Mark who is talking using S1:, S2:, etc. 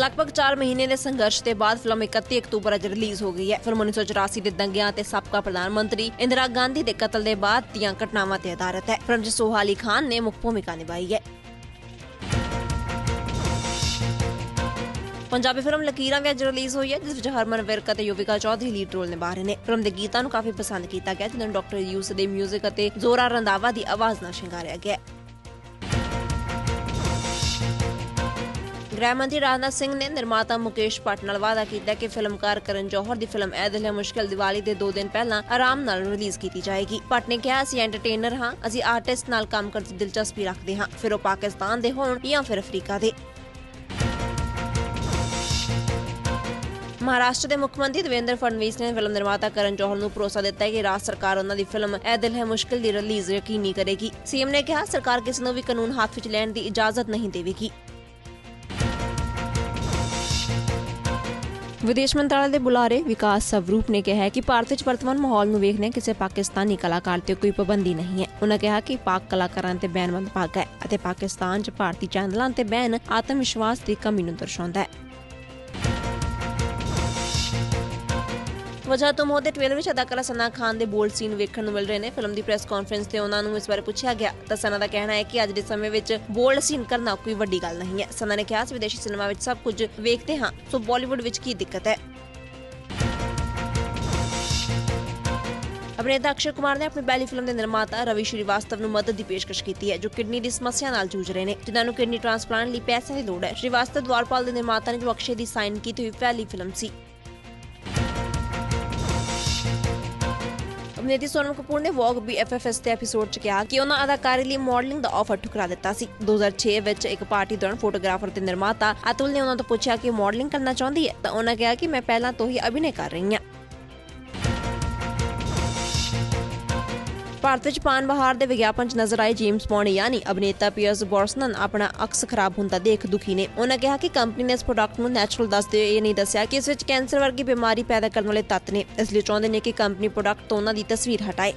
S1: ਲਗਭਗ 4 ਮਹੀਨੇ ਦੇ ਸੰਘਰਸ਼ ਦੇ ਬਾਅਦ ਫਿਲਮ 31 ਅਕਤੂਬਰ ਅੱਜ ਰਿਲੀਜ਼ ਹੋ ਗਈ ਹੈ। ਫਿਲਮ 1984 ਦੇ ਦੰਗਿਆਂ ਤੇ ਸਾਬਕਾ ਪ੍ਰਧਾਨ ਮੰਤਰੀ ਇੰਦਰਾ ਗਾਂਧੀ ਦੇ ਕਤਲ ਦੇ ਬਾਅਦ ਦੀਆਂ ਘਟਨਾਵਾਂ ਤੇ ਆਧਾਰਿਤ ਹੈ। ਫਿਲਮ 'ਚ ਸੋਹਾ ਖਾਨ ਨੇ ਮੁੱਖ ਭੂਮਿਕਾ ਨਿਭਾਈ ਹੈ। ਪੰਜਾਬੀ ਫਿਲਮ ਲਕੀਰਾਂ ਵੀ ਅੱਜ ਰਿਲੀਜ਼ ਹੋਈ ਹੈ, ਜਿਸ ਵਿੱਚ ਹਰਮਨ ਵਿਰਕ ਅਤੇ ਯੁਵਿਕਾ ਚੌਧਰੀ ਲੀਡ ਰੋਲ ਨਿਭਾ ਰਹੇ ਨੇ। ਫਿਲਮ ਦੇ ਗੀਤਾਂ ਨੂੰ ਕਾਫੀ ਪਸੰਦ ਕੀਤਾ ਗਿਆ ਜਿਨ੍ਹਾਂ ਨੂੰ ਡਾਕਟਰ ਯੂਸ ਦੇ 뮤직 ਅਤੇ ਜ਼ੋਰਾ ਰੰਧਾਵਾ ਦੀ ਆਵਾਜ਼ ਨਾਲ ਸ਼ਿੰਗਾਰਿਆ ਗਿਆ ਹੈ। ਗ੍ਰਹਿ ਮੰਤਰੀ ਰਾਜਨਾਥ ਸਿੰਘ ਨੇ ਨਿਰਮਾਤਾ ਮੁਕੇਸ਼ ਭੱਟ ਨਾਲ ਵਾਅਦਾ ਕੀਤਾ ਕਿ ਫਿਲਮਕਾਰ ਕਰਨ ਜੌਹਰ ਦੀ ਫਿਲਮ ਐ ਦਿਲ ਦੀਵਾਲੀ ਦੇ 2 ਦਿਨ ਪਹਿਲਾਂ ਆਰਾਮ ਨਾਲ ਰਿਲੀਜ਼ ਕੀਤੀ ਜਾਏਗੀ। ਭੱਟ ਨੇ ਕਿਹਾ, ਅਸੀਂ ਐਂਟਰਟੇਨਰ ਹਾਂ, ਅਸੀਂ ਆਰਟਿਸਟ ਨਾਲ ਕੰਮ ਕਰਨ 'ਚ ਦਿਲਚਸਪੀ ਰੱਖਦੇ ਹਾਂ, ਫਿਰ ਉਹ ਪਾਕਿਸਤਾਨ ਦੇ ਹੋਣ ਜਾਂ ਫਿਰ ਅਫਰੀਕਾ ਦੇ। ਮਹਾਰਾਸ਼ਟਰ ਦੇ ਮੁੱਖ ਮੰਤਰੀ ਦੇਵੇਂਦਰ ਫਡਨਵੀਸ ਨੇ ਫਿਲਮ ਨਿਰਮਾਤਾ ਕਰਨ ਜੌਹਰ ਨੂੰ ਭਰੋਸਾ ਦਿੱਤਾ ਹੈ ਕਿ ਰਾਜ ਸਰਕਾਰ ਉਹਨਾਂ ਦੀ ਫਿਲਮ ਐ ਦਿਲ ਹੈ ਮੁਸ਼ਕਿਲ ਦੀ ਰਿਲੀਜ਼ ਯਕੀਨੀ ਕਰੇਗੀ। ਸੀਐਮ ਨੇ ਕਿਹਾ, ਸਰਕਾਰ ਕਿਸੇ ਨੂੰ ਵੀ ਕਾਨੂੰਨ ਹੱਥ ਵਿੱਚ ਲੈਣ ਦੀ ਇਜਾਜ਼ਤ ਨਹੀਂ ਦੇਵੇਗੀ। ਵਿਦੇਸ਼ ਮੰਤਰਾਲੇ ਦੇ ਬੁਲਾਰੇ ਵਿਕਾਸ ਸਵਰੂਪ ਨੇ ਕਿਹਾ ਹੈ ਕਿ ਭਾਰਤ ਵਿੱਚ ਵਰਤਮਾਨ ਮਾਹੌਲ ਨੂੰ ਵੇਖਦਿਆਂ ਕਿਸੇ ਪਾਕਿਸਤਾਨੀ ਕਲਾਕਾਰ ਤੇ ਕੋਈ ਪਾਬੰਦੀ ਨਹੀਂ ਹੈ। ਉਹਨਾਂ ਕਿਹਾ ਕਿ ਪਾਕ ਕਲਾਕਾਰਾਂ ਤੇ ਬੈਨ ਬੰਦ ਭਾਗ ਹੈ ਅਤੇ ਪਾਕਿਸਤਾਨ 'ਚ ਭਾਰਤੀ ਚੈਨਲਾਂ ਤੇ ਬੈਨ ਆਤਮ ਵਿਸ਼ਵਾਸ ਦੀ ਕਮੀ ਨੂੰ ਦਰਸਾਉਂਦਾ ਹੈ। ਵਜ੍ਹਾ ਤੁਮ ਹੋ ਦੇ ਟ੍ਰੇਲਰ ਵਿੱਚ ਅਦਾਕਾਰਾ ਸਨਾ ਖਾਨ ਦੇ ਬੋਲਡ ਸੀਨ ਵੇਖਣ ਨੂੰ ਮਿਲ ਰਹੇ ਨੇ। ਫਿਲਮ ਦੀ ਪ੍ਰੈਸ ਕਾਨਫਰੰਸ ਤੇ ਉਹਨਾਂ ਨੂੰ ਇਸ ਬਾਰੇ ਪੁੱਛਿਆ ਗਿਆ। ਤਾਂ ਸਨਾ ਦਾ ਕਹਿਣਾ ਹੈ ਕਿ ਅੱਜ ਦੇ ਸਮੇਂ ਵਿੱਚ ਬੋਲਡ ਸੀਨ ਕਰਨਾ ਕੋਈ ਵੱਡੀ ਗੱਲ ਨਹੀਂ ਹੈ। ਸਨਾ ਨੇ ਕਿਹਾ, ਅਸੀਂ ਵਿਦੇਸ਼ੀ ਸਿਨੇਮਾ ਵਿੱਚ ਸਭ ਕੁਝ ਵੇਖਦੇ ਹਾਂ, ਸੋ ਬਾਲੀਵੁੱਡ ਵਿੱਚ ਕੀ ਦਿੱਕਤ ਹੈ? ਅਭਿਨੇਤਾ ਅਕਸ਼ੇ ਕੁਮਾਰ ਨੇ ਆਪਣੀ ਪਹਿਲੀ ਫਿਲਮ ਦੇ ਨਿਰਮਾਤਾ ਰਵੀ ਸ਼੍ਰੀਵਾਸਤਵ ਨੂੰ ਮਦਦ ਦੀ ਪੇਸ਼ਕਸ਼ ਕੀਤੀ ਹੈ, ਜੋ ਕਿਡਨੀ ਦੀ ਸਮੱਸਿਆ ਨਾਲ ਜੂਝ ਰਹੇ ਨੇ, ਜਿਨ੍ਹਾਂ ਨੂੰ ਕਿਡਨੀ ਟ੍ਰਾਂਸਪਲਾਂਟ ਲਈ ਪੈਸੇ ਦੀ ਲੋੜ ਹੈ। ਸ਼੍ਰੀਵਾਸਤਵ ਦਵਾਰਪਾਲ ਦੇ ਨਿਰਮਾਤਾ ਨੇ ਜੋ ਅਕਸ਼ੇ ਦੀ ਸਾਈਨ ਕੀਤੀ ਹੋਈ ਪਹਿਲੀ ਫਿਲਮ ਸੀ। ਅਭਿਨੇਤੀ ਸੋਨਮ ਕਪੂਰ ਨੇ ਵੌਗ ਬੀਐਫਐਫਐਸ ਦੇ ਐਪੀਸੋਡ 'ਚ ਕਿਹਾ ਕਿ ਉਹਨਾਂ ਅਦਾਕਾਰੀ ਲਈ ਮਾਡਲਿੰਗ ਦਾ ਆਫਰ ਠੁਕਰਾ ਦਿੱਤਾ ਸੀ। 2006 ਵਿੱਚ ਇੱਕ ਪਾਰਟੀ ਦੌਰਾਨ ਫੋਟੋਗ੍ਰਾਫਰ ਤੇ ਨਿਰਮਾਤਾ ਅਤੁਲ ਨੇ ਉਹਨਾਂ ਤੋਂ ਪੁੱਛਿਆ ਕਿ ਮਾਡਲਿੰਗ ਕਰਨਾ ਚਾਹੁੰਦੀ ਹੈ ਤਾਂ ਉਹਨਾਂ ਕਿਹਾ ਕਿ ਮੈਂ ਪਹਿਲਾਂ ਤੋਂ ਹੀ ਅਭਿਨੈ ਕਰ ਰਹੀ ਹਾਂ। ਭਾਰਤ ਵਿੱਚ ਪਾਨ ਬਹਾਰ ਦੇ ਵਿਗਿਆਪਨ 'ਚ ਨਜ਼ਰ ਆਏ ਜੇਮਸ ਬੌਂਡ, ਯਾਨੀ ਅਭਿਨੇਤਾ ਪੀਅਰਸ ਬੌਰਸਨਨ, ਆਪਣਾ ਅਕਸ ਖਰਾਬ ਹੁੰਦਾ ਦੇਖ ਦੁਖੀ ਨੇ। ਉਹਨਾਂ ਕਿਹਾ ਕਿ ਕੰਪਨੀ ਨੇ ਇਸ ਪ੍ਰੋਡਕਟ ਨੂੰ ਨੈਚੁਰਲ ਦੱਸਦੇ ਹੋਏ ਇਹ ਨਹੀਂ ਦੱਸਿਆ ਕਿ ਇਸ ਵਿੱਚ ਕੈਂਸਰ ਵਰਗੀ ਬਿਮਾਰੀ ਪੈਦਾ ਕਰਨ ਵਾਲੇ ਤੱਤ ਨੇ। ਇਸ ਲਈ ਚਾਹੁੰਦੇ ਨੇ ਕਿ ਕੰਪਨੀ ਪ੍ਰੋਡਕਟ ਤੋਂ ਉਹਨਾਂ ਦੀ ਤਸਵੀਰ ਹਟਾਏ।